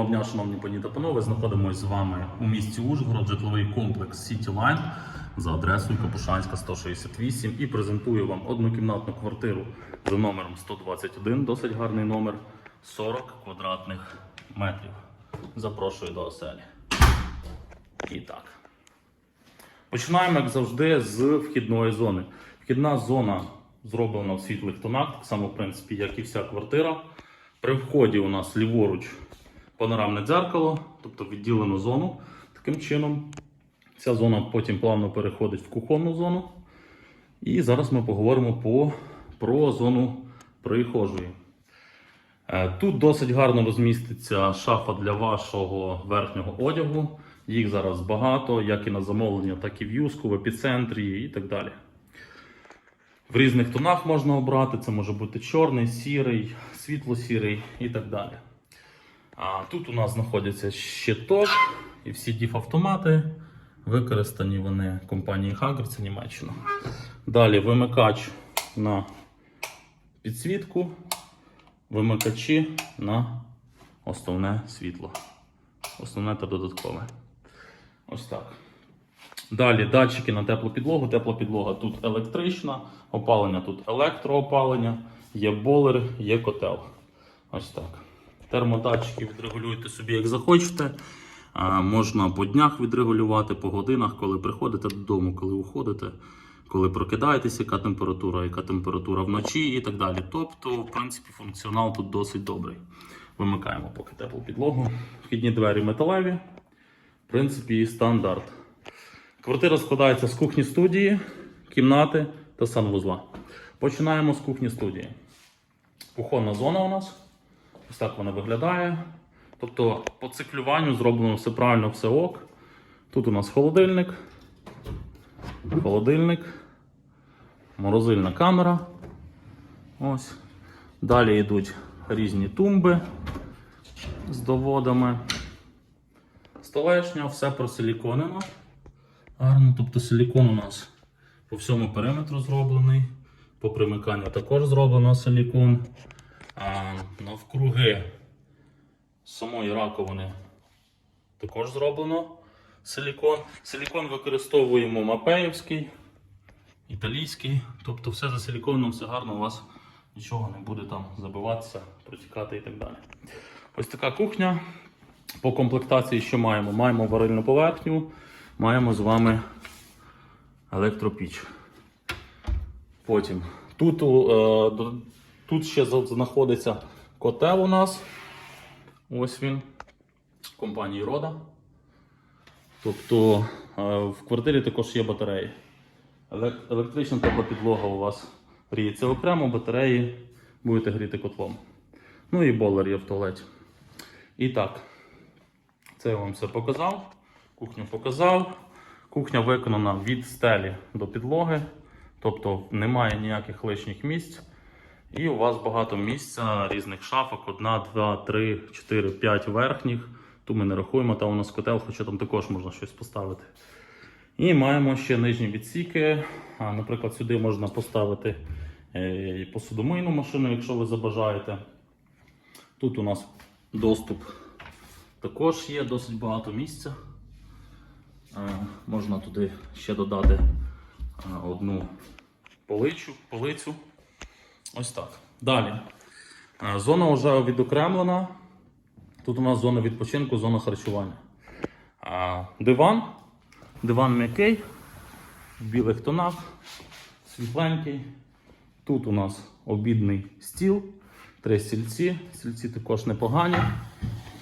Доброго дня, шановні пані та панове. Знаходимося з вами у місті Ужгород, житловий комплекс City Line за адресою Капушанська 168 і презентую вам однокімнатну квартиру за номером 121, досить гарний номер, 40 квадратних метрів. Запрошую до оселі. І так. Починаємо, як завжди, з вхідної зони. Вхідна зона зроблена в світлих тонах, так само, в принципі, як і вся квартира. При вході у нас ліворуч панорамне дзеркало, тобто відділену зону. Таким чином, ця зона потім плавно переходить в кухонну зону. І зараз ми поговоримо по, про зону прихожої. Е, Тут досить гарно розміститься шафа для вашого верхнього одягу. Їх зараз багато, як і на замовлення, так і в юску, в епіцентрі і так далі. В різних тонах можна обрати. Це може бути чорний, сірий, світло-сірий і так далі. А тут у нас знаходиться щиток і всі діф-автомати. Використані вони компанією Hager, це Німеччина. Далі вимикач на підсвітку, вимикачі на основне світло. Основне та додаткове. Ось так. Далі датчики на теплу підлогу. Тепла підлога тут електрична, опалення тут електроопалення, є болер, є котел. Ось так. Термодатчики відрегулюєте собі як захочете. Можна по днях відрегулювати, по годинах, коли приходите додому, коли уходите, коли прокидаєтеся, яка температура, яка температура вночі і так далі. Тобто, в принципі, функціонал тут досить добрий. Вимикаємо поки теплу підлогу. Вхідні двері металеві. В принципі, і стандарт. Квартира складається з кухні студії, кімнати та санвузла. Починаємо з кухні студії. Кухонна зона у нас. Ось так вона виглядає. Тобто по циклюванню зроблено все правильно, все ок. Тут у нас холодильник, холодильник, морозильна камера. Ось. Далі йдуть різні тумби з доводами. Столешня, все просиліконено. Гарно, тобто силікон у нас по всьому периметру зроблений. По примиканню також зроблено силікон. Навкруги самої раковини також зроблено силікон. Силікон використовуємо мапеївський, італійський. Тобто все за силіконом, все гарно, у вас нічого не буде там забиватися, протікати і так далі. Ось така кухня. По комплектації що маємо? Маємо варильну поверхню, маємо з вами електропіч. Потім тут, е, тут ще знаходиться котел у нас. Ось він компанії Рода. Тобто е, в квартирі також є батареї. Елек- Електрична тепла підлога у вас гріється окремо, батареї будете гріти котлом. Ну і болер є в туалеті. І так, це я вам все показав. Кухню показав. Кухня виконана від стелі до підлоги, тобто немає ніяких лишніх місць. І у вас багато місця різних шафок: одна, два, три, чотири, п'ять верхніх. Ту ми не рахуємо, там у нас котел, хоча там також можна щось поставити. І маємо ще нижні відсіки. Наприклад, сюди можна поставити е, посудомийну машину, якщо ви забажаєте. Тут у нас доступ також є досить багато місця. Е, Можна туди ще додати е, одну полицю. Ось так. Далі. Е, Зона вже відокремлена. Тут у нас зона відпочинку, зона харчування. Диван. Диван м'який, в білих тонах, світленький. Тут у нас обідний стіл, три стільці. Стільці також непогані.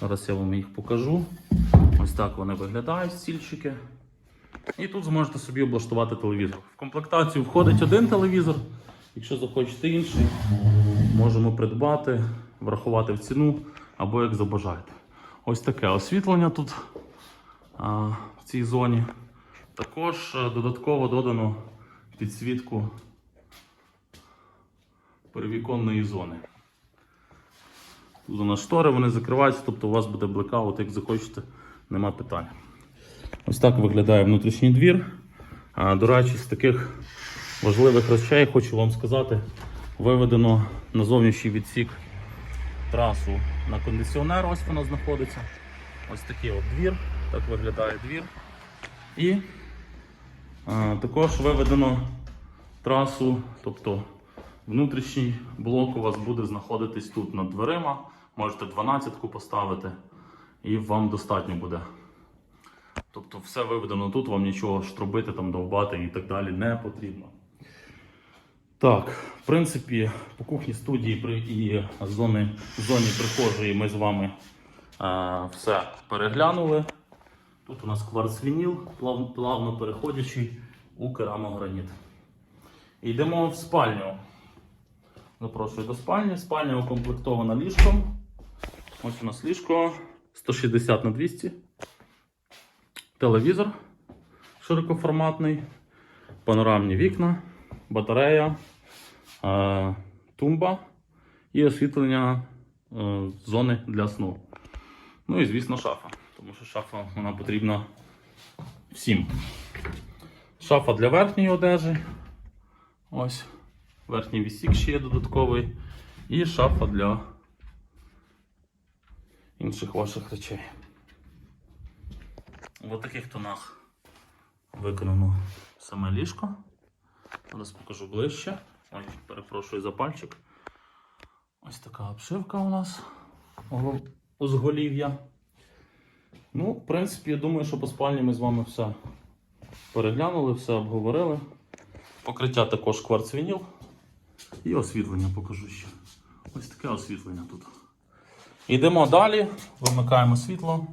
Зараз я вам їх покажу. Ось так вони виглядають, стільчики. І тут зможете собі облаштувати телевізор. В комплектацію входить один телевізор. Якщо захочете інший, можемо придбати, врахувати в ціну або як забажаєте. Ось таке освітлення тут а, в цій зоні. Також е, додатково додано підсвітку перевіконної зони. Тут у нас штори, вони закриваються, тобто у вас буде блекаут, як захочете, нема питань. Ось так виглядає внутрішній двір. А, До речі, з таких важливих речей хочу вам сказати, виведено на зовнішній відсік трасу на кондиціонер, ось воно знаходиться. Ось такий от двір, так виглядає двір. І а, також виведено трасу, тобто внутрішній блок у вас буде знаходитись тут над дверима. Можете 12-ку поставити, і вам достатньо буде. Тобто все виведено тут, вам нічого штробити, там, довбати і так далі не потрібно. Так, в принципі, по кухні студії і зони, зоні прихожої ми з вами а, все переглянули. Тут у нас кварцвініл, плав, плавно переходячий у керамограніт. Йдемо в спальню. Запрошую до спальні. Спальня укомплектована ліжком. Ось у нас ліжко 160 на 200. Телевізор широкоформатний, панорамні вікна, батарея, тумба і освітлення е, зони для сну. Ну і, звісно, шафа, тому що шафа вона потрібна всім. Шафа для верхньої одежі. Ось. Верхній вісік ще є додатковий. І шафа для інших ваших речей. В таких тонах виконано саме ліжко. Зараз покажу ближче. Ой, перепрошую за пальчик. Ось така обшивка у нас узголів'я. Ну, в принципі, я думаю, що по спальні ми з вами все переглянули, все обговорили. Покриття також кварцвініл. І освітлення покажу ще. Ось таке освітлення тут. Йдемо далі, вимикаємо світло,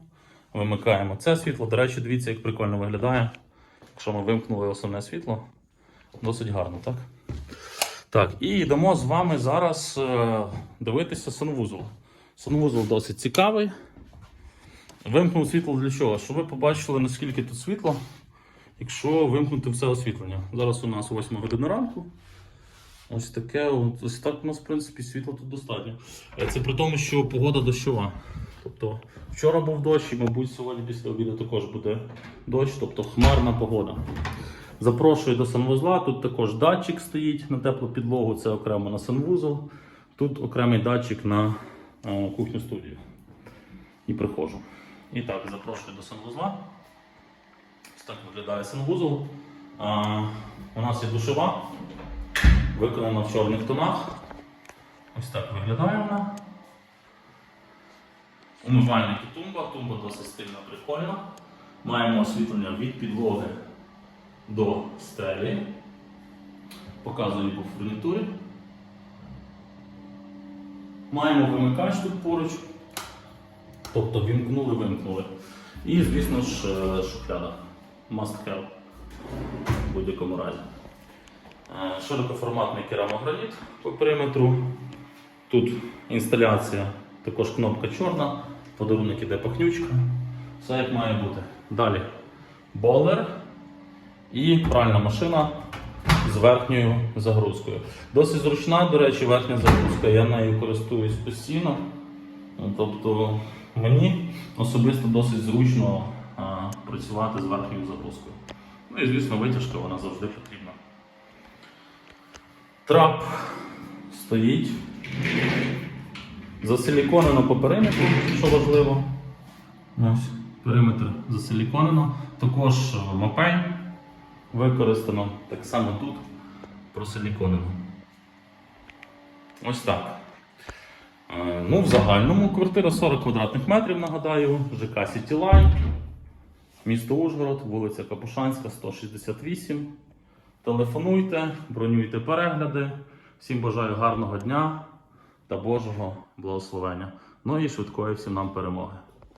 вимикаємо це світло. До речі, дивіться, як прикольно виглядає. Якщо ми вимкнули основне світло, досить гарно, так? Так, і йдемо з вами зараз е, дивитися санвузол. Санвузол досить цікавий. Вимкнув світло для чого? Щоб ви побачили, наскільки тут світло, якщо вимкнути все освітлення. Зараз у нас 8 година ранку. Ось таке, ось так у нас, в принципі, світла тут достатньо. Е, Це при тому, що погода дощова. Тобто вчора був дощ, і, мабуть, сьогодні після обіду також буде дощ, тобто хмарна погода. Запрошую до санвузла. Тут також датчик стоїть на теплу підлогу, це окремо на санвузол. Тут окремий датчик на е, кухню студію. І приходжу. І так, запрошую до санвузла. Ось так виглядає санвузол. А, у нас є душова, виконана в чорних тонах. Ось так виглядає вона. Умивальник і тумба. Тумба досить стильна, прикольна. Маємо освітлення від підлоги до стелі. Показую по фурнітурі. Маємо вимикач тут поруч. Тобто вімкнули, вимкнули. І, звісно ж, е, шухляда. Must have в будь-якому разі. Е, Широкоформатний керамограніт по периметру. Тут інсталяція, також кнопка чорна, подарунок іде пахнючка. Все як має бути. Далі болер і пральна машина з верхньою загрузкою. Досить зручна, до речі, верхня загрузка, я нею користуюсь постійно. Тобто мені особисто досить зручно а, працювати з верхньою загрузкою. Ну і звісно, витяжка вона завжди потрібна. Трап стоїть. Засиліконено по периметру, що важливо. Ось, периметр засиліконено. Також е, мопей використано. Так само тут просиліконено. Ось так. Е, Ну, в загальному квартира 40 квадратних метрів, нагадаю, ЖК Line, місто Ужгород, вулиця Капушанська, 168. Телефонуйте, бронюйте перегляди. Всім бажаю гарного дня та Божого благословення. Ну і швидкої всім нам перемоги.